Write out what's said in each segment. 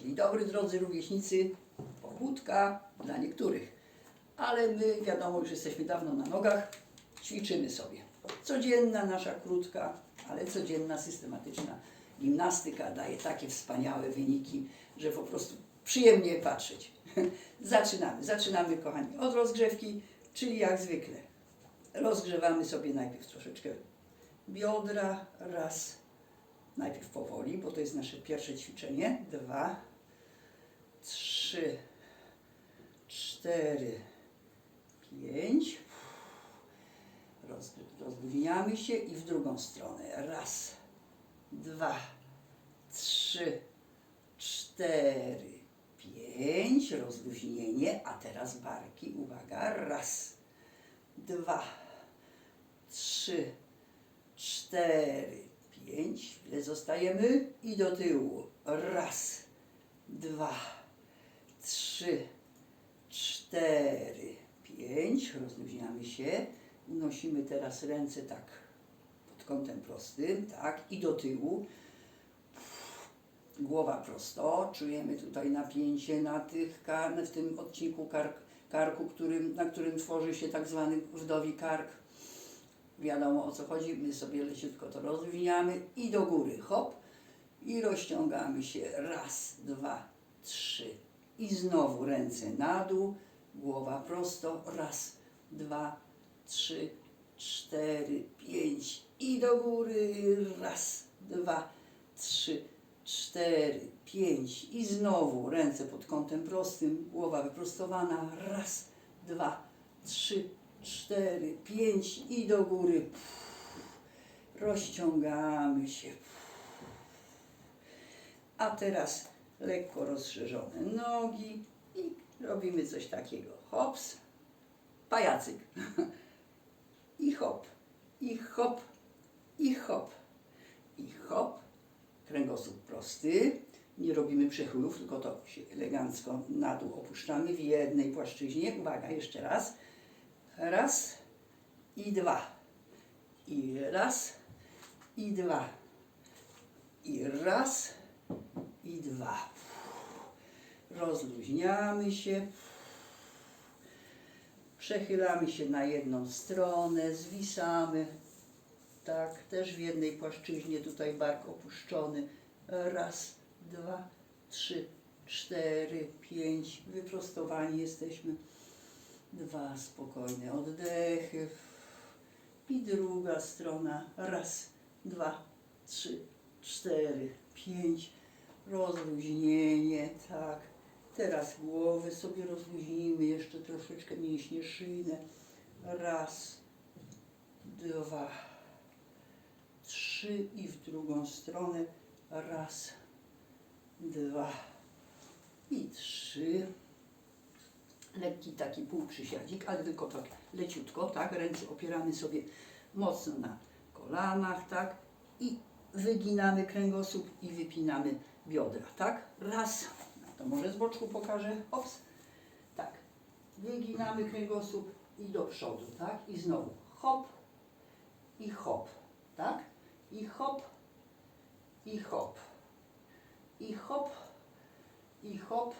Dzień dobry drodzy rówieśnicy, pobudka dla niektórych, ale my wiadomo, już jesteśmy dawno na nogach, ćwiczymy sobie. Codzienna nasza krótka, ale codzienna systematyczna gimnastyka daje takie wspaniałe wyniki, że po prostu przyjemnie patrzeć. Zaczynamy, zaczynamy kochani od rozgrzewki, czyli jak zwykle. Rozgrzewamy sobie najpierw troszeczkę biodra, raz, najpierw powoli, bo to jest nasze pierwsze ćwiczenie, dwa, trzy, cztery, pięć. Roz, rozluźniamy się i w drugą stronę. Raz, dwa, trzy, cztery, pięć. Rozluźnienie, a teraz barki. Uwaga. Raz, dwa, trzy, cztery, pięć. Chwilę zostajemy i do tyłu. Raz, dwa, trzy, cztery, pięć. Rozluźniamy się. Unosimy teraz ręce tak pod kątem prostym, tak, i do tyłu. Głowa prosto, czujemy tutaj napięcie na tych, w tym odcinku kark, karku, którym, na którym tworzy się tak zwany wdowi kark. Wiadomo o co chodzi, my sobie leciutko to rozwijamy i do góry, hop, i rozciągamy się, raz, dwa, trzy i znowu ręce na dół, głowa prosto, raz, dwa, trzy, cztery, pięć. I do góry, raz, dwa, trzy, cztery, pięć. I znowu ręce pod kątem prostym, głowa wyprostowana, raz, dwa, trzy, cztery, pięć. I do góry. Rozciągamy się. A teraz lekko rozszerzone nogi i robimy coś takiego. Hops, pajacyk. I hop, i hop, i hop, i hop. Kręgosłup prosty. Nie robimy przechylów, tylko to się elegancko na dół opuszczamy w jednej płaszczyźnie. Uwaga, jeszcze raz. Raz i dwa. I raz i dwa. I raz i dwa. Rozluźniamy się. Przechylamy się na jedną stronę, zwisamy. Tak, też w jednej płaszczyźnie, tutaj bark opuszczony. Raz, dwa, trzy, cztery, pięć. Wyprostowani jesteśmy. Dwa spokojne oddechy. I druga strona. Raz, dwa, trzy, cztery, pięć. Rozluźnienie, tak. Teraz głowy sobie rozluźnijmy, jeszcze troszeczkę mięśnie szyjne. Raz, dwa, trzy i w drugą stronę. Raz, dwa i trzy. Lekki taki półprzysiadzik, ale tylko tak leciutko, tak? Ręce opieramy sobie mocno na kolanach, tak? I wyginamy kręgosłup i wypinamy biodra, tak? Raz, to może z boczku pokażę, ops, tak. Wyginamy kręgosłup i do przodu, tak? I znowu hop i hop, tak? I hop i hop i hop i hop.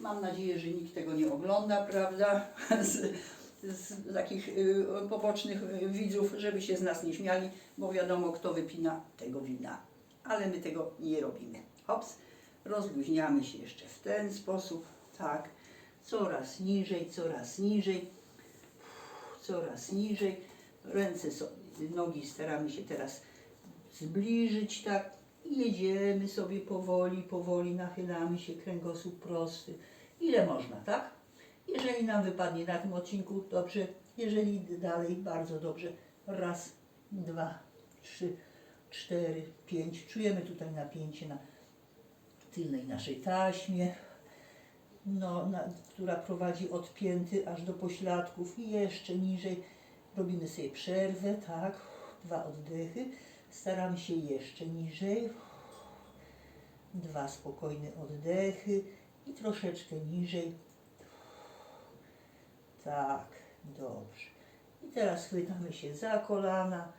Mam nadzieję, że nikt tego nie ogląda, prawda? Z, z takich y, pobocznych y, widzów, żeby się z nas nie śmiali, bo wiadomo, kto wypina, tego wina. Ale my tego nie robimy. Hops, rozluźniamy się jeszcze w ten sposób, tak. Coraz niżej, coraz niżej, coraz niżej. Ręce, nogi staramy się teraz zbliżyć, tak. I jedziemy sobie powoli, powoli, nachylamy się, kręgosłup prosty. Ile można, tak? Jeżeli nam wypadnie na tym odcinku, dobrze. Jeżeli dalej, bardzo dobrze. Raz, dwa, trzy, cztery, pięć. Czujemy tutaj napięcie na tylnej naszej taśmie, no, na, która prowadzi od pięty aż do pośladków i jeszcze niżej. Robimy sobie przerwę, tak, dwa oddechy. Staramy się jeszcze niżej. Dwa spokojne oddechy i troszeczkę niżej. Tak, dobrze. I teraz chwytamy się za kolana,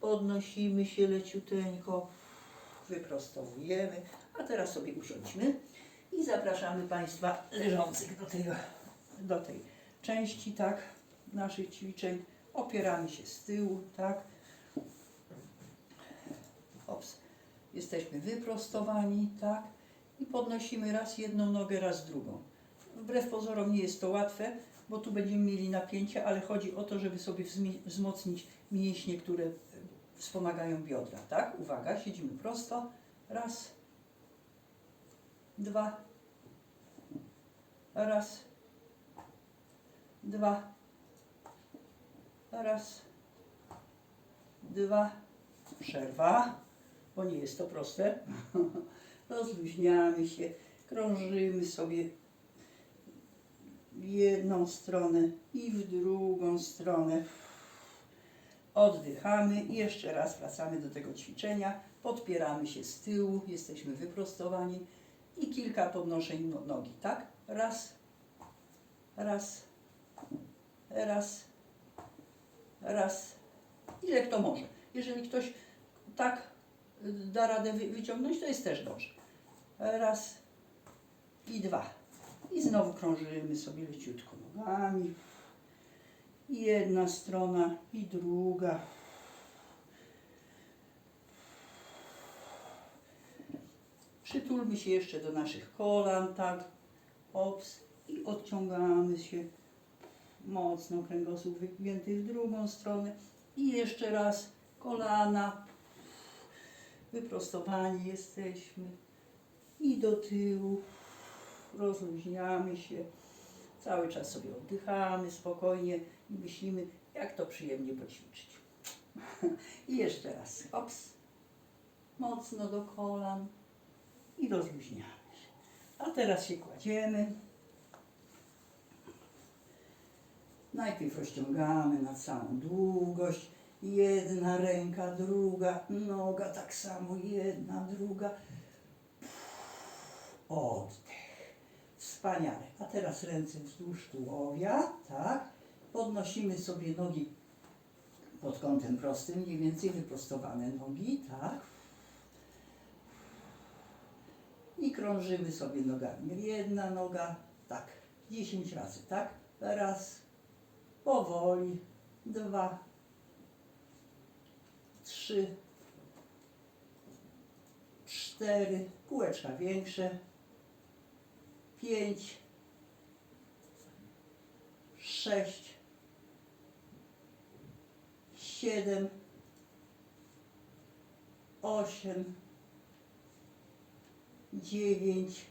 podnosimy się leciuteńko, wyprostowujemy. A teraz sobie usiądźmy i zapraszamy Państwa leżących do, tego, do tej części, tak, naszych ćwiczeń. Opieramy się z tyłu, tak. Ops. Jesteśmy wyprostowani, tak. I podnosimy raz jedną nogę, raz drugą. Wbrew pozorom nie jest to łatwe, bo tu będziemy mieli napięcie, ale chodzi o to, żeby sobie wzmocnić mięśnie, które wspomagają biodra, tak? Uwaga, siedzimy prosto. Raz, dwa, raz, dwa, raz, dwa, przerwa, bo nie jest to proste. Rozluźniamy się, krążymy sobie w jedną stronę i w drugą stronę. Oddychamy i jeszcze raz wracamy do tego ćwiczenia. Podpieramy się z tyłu, jesteśmy wyprostowani i kilka podnoszeń no- nogi, tak? Raz, raz, raz, raz. Ile kto może. Jeżeli ktoś tak y, da radę wy- wyciągnąć, to jest też dobrze. Raz i dwa. I znowu krążymy sobie leciutko nogami. Jedna strona i druga. Przytulmy się jeszcze do naszych kolan, tak. Ops. I odciągamy się mocno, kręgosłup wygięty w drugą stronę. I jeszcze raz kolana. Wyprostowani jesteśmy. I do tyłu. Rozluźniamy się. Cały czas sobie oddychamy spokojnie i myślimy, jak to przyjemnie poćwiczyć. I jeszcze raz. Ops. Mocno do kolan i rozluźniamy. A teraz się kładziemy. Najpierw rozciągamy na całą długość. Jedna ręka, druga noga, tak samo jedna, druga. Oddech. Wspaniale. A teraz ręce wzdłuż tułowia, tak? Podnosimy sobie nogi pod kątem prostym, mniej więcej wyprostowane nogi, tak? I krążymy sobie nogami. Jedna noga, tak, 10 razy, tak? Raz, powoli, dwa, trzy, cztery, kółeczka większe, pięć, sześć, siedem, osiem, dziewięć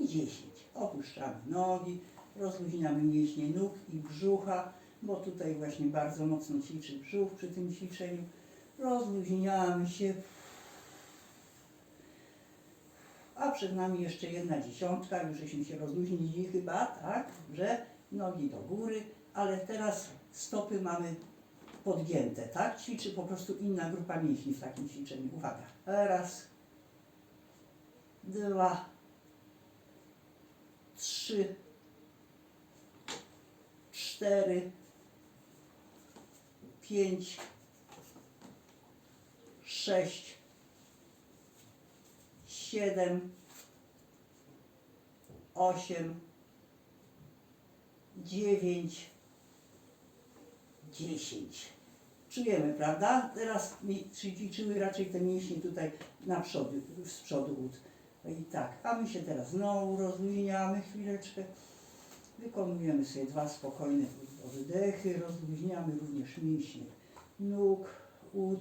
i dziesięć. Opuszczamy nogi, rozluźniamy mięśnie nóg i brzucha, bo tutaj właśnie bardzo mocno ćwiczy brzuch przy tym ćwiczeniu. Rozluźniamy się. A przed nami jeszcze jedna dziesiątka, już żeśmy się rozluźnili chyba, tak, że nogi do góry, ale teraz stopy mamy podgięte, tak? Ćwiczy po prostu inna grupa mięśni w takim ćwiczeniu. Uwaga. Raz, dwa, trzy, cztery, pięć, sześć, siedem, osiem, dziewięć, dziesięć. Czujemy, prawda? Teraz ćwiczymy raczej te mięśnie tutaj na przodu, z przodu ud. I tak, a my się teraz znowu rozluźniamy chwileczkę. Wykonujemy sobie dwa spokojne oddechy, rozluźniamy również mięśnie nóg, ud.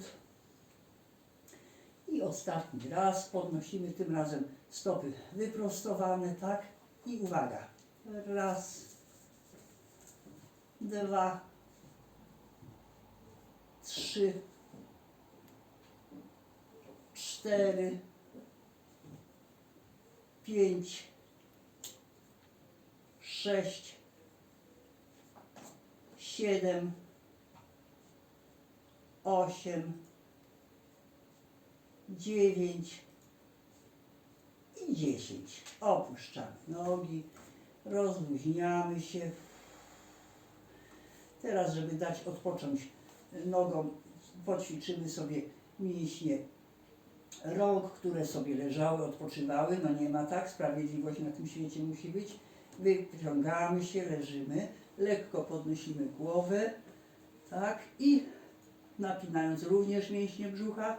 I ostatni raz podnosimy tym razem stopy wyprostowane, tak? I uwaga. Raz, dwa, trzy, cztery, pięć, sześć, siedem, osiem, dziewięć i dziesięć. Opuszczamy nogi, rozluźniamy się. Teraz, żeby dać odpocząć nogom, poćwiczymy sobie mięśnie rąk, które sobie leżały, odpoczywały, no nie ma tak, sprawiedliwość na tym świecie musi być. Wyciągamy się, leżymy, lekko podnosimy głowę, tak, i napinając również mięśnie brzucha,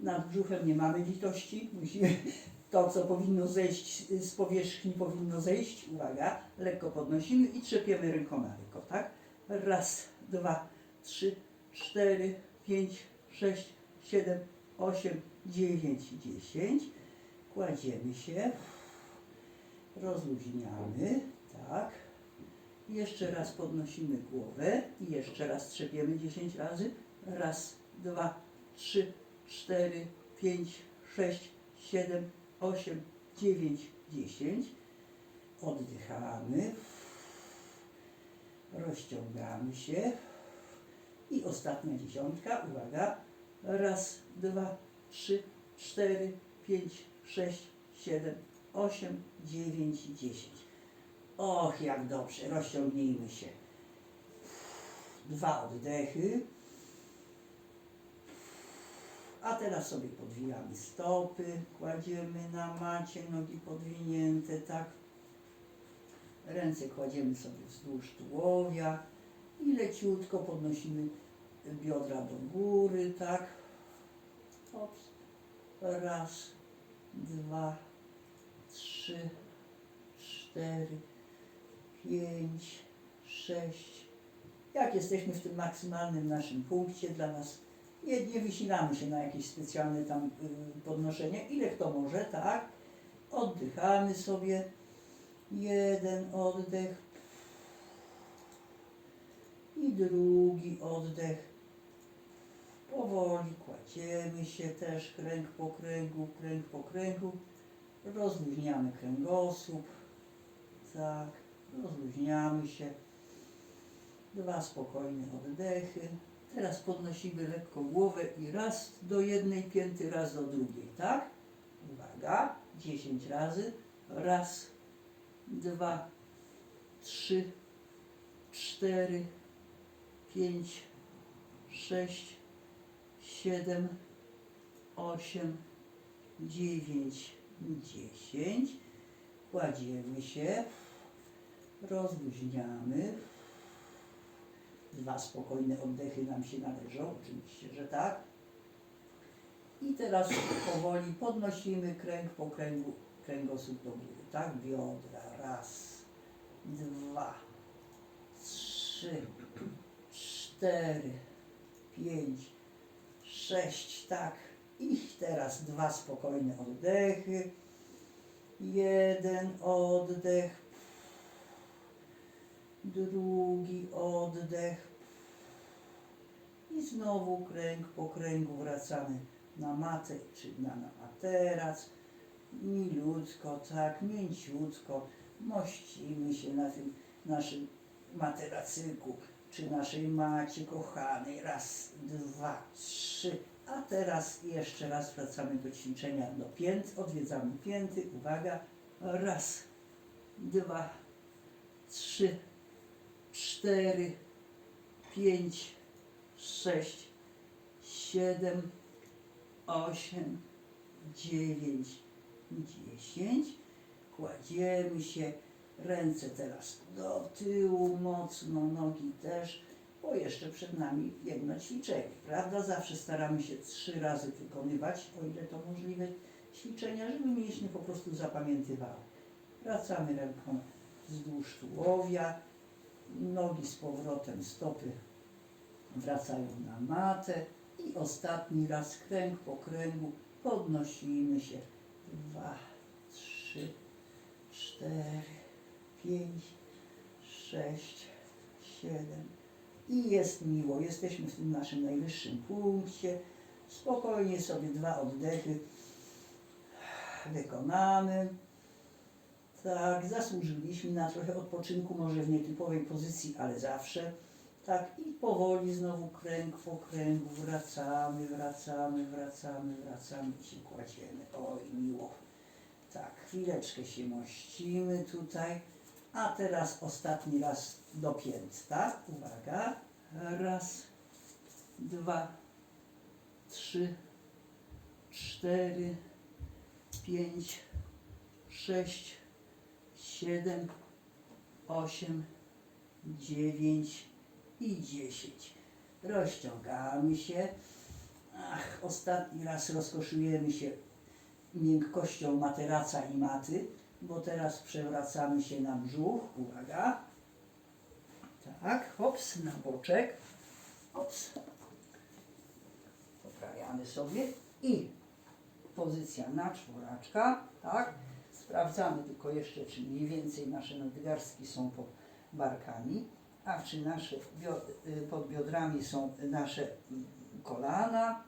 nad brzuchem nie mamy litości, musimy, to co powinno zejść z powierzchni powinno zejść, uwaga, lekko podnosimy i trzepiemy rękoma tylko, tak, raz, dwa, trzy, cztery, pięć, sześć, siedem, osiem, dziewięć, dziesięć, kładziemy się, rozluźniamy, tak, jeszcze raz podnosimy głowę i jeszcze raz trzepiemy 10 razy. Raz, dwa, trzy, cztery, pięć, sześć, siedem, osiem, dziewięć, dziesięć. Oddychamy. Rozciągamy się. I ostatnia dziesiątka. Uwaga. Raz, dwa, trzy, cztery, pięć, sześć, siedem, osiem, dziewięć, dziesięć. Och, jak dobrze, rozciągnijmy się. Dwa oddechy. A teraz sobie podwijamy stopy, kładziemy na macie, nogi podwinięte, tak. Ręce kładziemy sobie wzdłuż tułowia i leciutko podnosimy biodra do góry, tak. Ops. Raz, dwa, trzy, cztery, pięć, sześć. Jak jesteśmy w tym maksymalnym naszym punkcie dla nas, nie, nie wysilamy się na jakieś specjalne tam y, podnoszenie, ile kto może, tak? Oddychamy sobie. Jeden oddech i drugi oddech. Powoli kładziemy się też kręg po kręgu, kręg po kręgu. Rozluźniamy kręgosłup. Tak, rozluźniamy się. Dwa spokojne oddechy. Teraz podnosimy lekko głowę i raz do jednej pięty, raz do drugiej, tak? Uwaga, 10 razy. Raz, dwa, trzy, cztery, pięć, sześć, siedem, osiem, dziewięć, dziesięć. Kładziemy się, rozluźniamy. Dwa spokojne oddechy nam się należą, oczywiście, że tak. I teraz powoli podnosimy kręg po kręgu, kręgosłup do góry, tak? Biodra, raz, dwa, trzy, cztery, pięć, sześć, tak. I teraz dwa spokojne oddechy. Jeden oddech, drugi oddech. I znowu kręg po kręgu wracamy na matę czy na, na materac. Milutko, tak, mięciutko mościmy się na tym naszym materacyku czy naszej macie kochanej. Raz, dwa, trzy. A teraz jeszcze raz wracamy do ćwiczenia do pięt. Odwiedzamy pięty. Uwaga. Raz, dwa, trzy, cztery, pięć, sześć, siedem, osiem, dziewięć, dziesięć. Kładziemy się, ręce teraz do tyłu, mocno, nogi też, bo jeszcze przed nami jedno ćwiczenie, prawda? Zawsze staramy się trzy razy wykonywać, o ile to możliwe, ćwiczenia, żeby mięśnie po prostu zapamiętywały. Wracamy ręką wzdłuż tułowia, nogi z powrotem, stopy wracają na matę i ostatni raz kręg po kręgu podnosimy się. Dwa, trzy, cztery, pięć, sześć, siedem. I jest miło, jesteśmy w tym naszym najwyższym punkcie. Spokojnie sobie dwa oddechy wykonamy. Tak, zasłużyliśmy na trochę odpoczynku, może w nietypowej pozycji, ale zawsze. Tak, i powoli znowu kręg po kręgu wracamy, wracamy, wracamy, wracamy i się kładziemy. Oj, miło. Tak, chwileczkę się mościmy tutaj. A teraz ostatni raz do pięt, tak? Uwaga. Raz, dwa, trzy, cztery, pięć, sześć, siedem, osiem, dziewięć i dziesięć. Rozciągamy się. Ach, ostatni raz rozkoszujemy się miękkością materaca i maty, bo teraz przewracamy się na brzuch. Uwaga. Tak, hops, na boczek. Hops. Poprawiamy sobie i pozycja na czworaczka, tak. Sprawdzamy tylko jeszcze, czy mniej więcej nasze nadgarstki są pod barkami, a czy nasze y, pod biodrami są nasze mm, kolana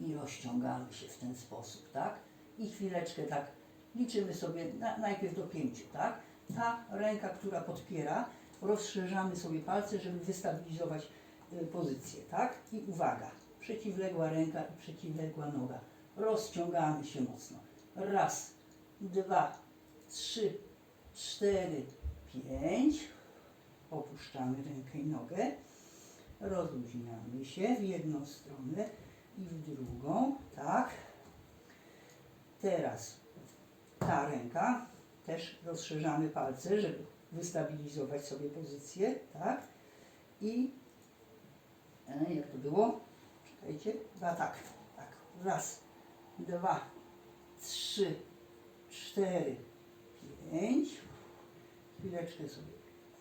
i rozciągamy się w ten sposób, tak? I chwileczkę tak liczymy sobie na, najpierw do pięciu, tak? Ta ręka, która podpiera, rozszerzamy sobie palce, żeby wystabilizować y, pozycję, tak? I uwaga, przeciwległa ręka i przeciwległa noga. Rozciągamy się mocno. Raz, dwa, trzy, cztery, pięć. Opuszczamy rękę i nogę. Rozluźniamy się w jedną stronę i w drugą, tak. Teraz ta ręka, też rozszerzamy palce, żeby wystabilizować sobie pozycję, tak. I e, jak to było? Czekajcie, dwa, tak, tak. Raz, dwa, trzy, cztery, pięć. Chwileczkę sobie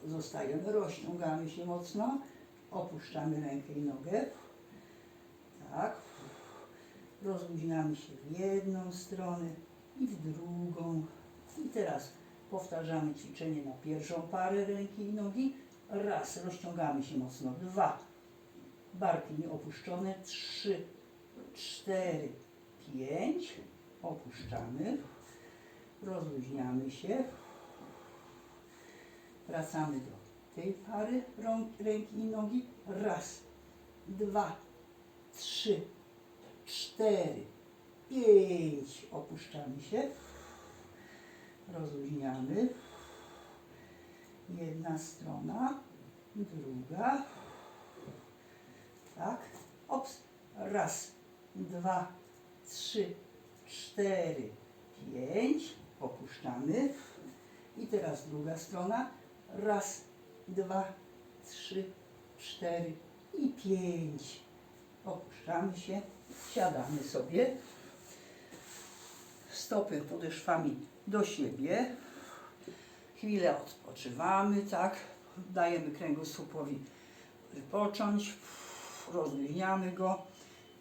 zostajemy, rozciągamy się mocno, opuszczamy rękę i nogę. Tak. Rozluźniamy się w jedną stronę i w drugą. I teraz powtarzamy ćwiczenie na pierwszą parę ręki i nogi. Raz, rozciągamy się mocno. Dwa, barki nieopuszczone. Trzy, cztery, pięć. Opuszczamy. Rozluźniamy się. Wracamy do tej pary rąk, ręki i nogi. Raz, dwa, trzy, cztery, pięć. Opuszczamy się. Rozluźniamy. Jedna strona, druga. Tak. Ops. Raz, dwa, trzy, cztery, pięć. Opuszczamy. I teraz druga strona. Raz, dwa, trzy, cztery i pięć. Opuszczamy się, siadamy sobie. Stopy podeszwami do siebie. Chwilę odpoczywamy, tak. Dajemy kręgosłupowi wypocząć. Rozluźniamy go.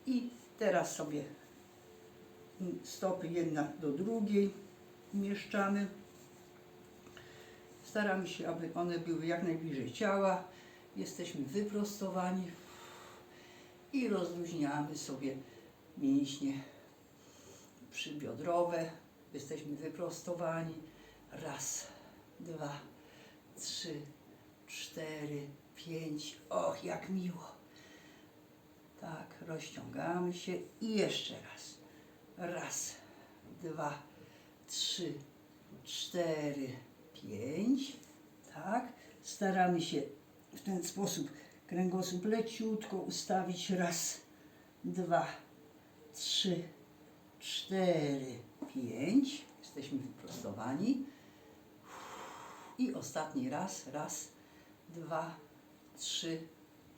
I teraz sobie stopy jedna do drugiej umieszczamy. Staramy się, aby one były jak najbliżej ciała. Jesteśmy wyprostowani i rozluźniamy sobie mięśnie przybiodrowe. Jesteśmy wyprostowani. Raz, dwa, trzy, cztery, pięć. Och, jak miło. Tak, rozciągamy się i jeszcze raz. Raz, dwa, trzy, cztery, pięć. Tak, staramy się w ten sposób kręgosłup leciutko ustawić. Raz, dwa, trzy, cztery, pięć. Jesteśmy wyprostowani. I ostatni raz. Raz, dwa, trzy,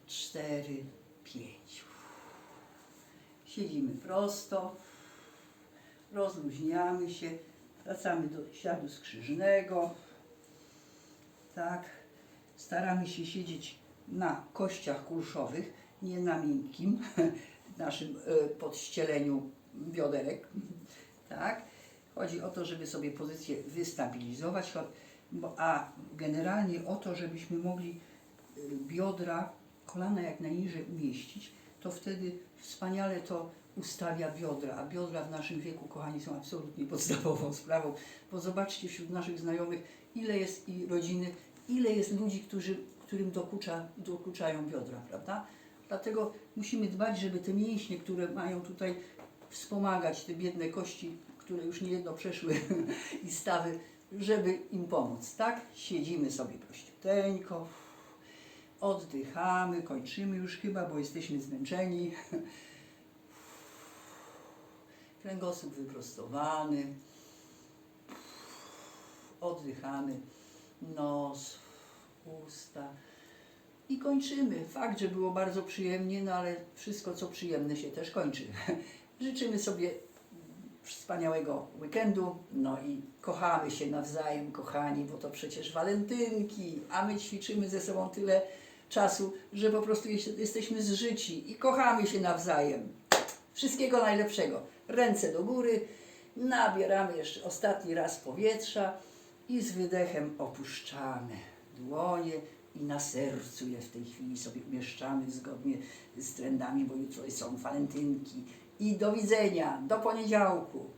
cztery, pięć. Siedzimy prosto. Rozluźniamy się. Wracamy do siadu skrzyżnego. Tak. Staramy się siedzieć na kościach kulszowych, nie na miękkim, naszym e, podścieleniu bioderek. Tak. Chodzi o to, żeby sobie pozycję wystabilizować, a generalnie o to, żebyśmy mogli y, biodra, kolana jak najniżej umieścić, to wtedy wspaniale to ustawia biodra, a biodra w naszym wieku, kochani, są absolutnie podstawową sprawą, bo zobaczcie wśród naszych znajomych, ile jest i rodziny, ile jest ludzi, którzy, którym dokucza, dokuczają biodra, prawda? Dlatego musimy dbać, żeby te mięśnie, które mają tutaj wspomagać te biedne kości, które już niejedno przeszły i stawy, żeby im pomóc, tak? Siedzimy sobie prościuteńko, oddychamy, kończymy już chyba, bo jesteśmy zmęczeni. Kręgosłup wyprostowany. Oddychamy. Nos, usta. I kończymy. Fakt, że było bardzo przyjemnie, no ale wszystko co przyjemne się też kończy. Życzymy sobie wspaniałego weekendu, no i kochamy się nawzajem, kochani, bo to przecież walentynki, a my ćwiczymy ze sobą tyle czasu, że po prostu jest- jesteśmy zżyci i kochamy się nawzajem. Wszystkiego najlepszego. Ręce do góry, nabieramy jeszcze ostatni raz powietrza i z wydechem opuszczamy dłonie i na sercu je w tej chwili sobie umieszczamy zgodnie z trendami, bo jutro są walentynki. I do widzenia, do poniedziałku.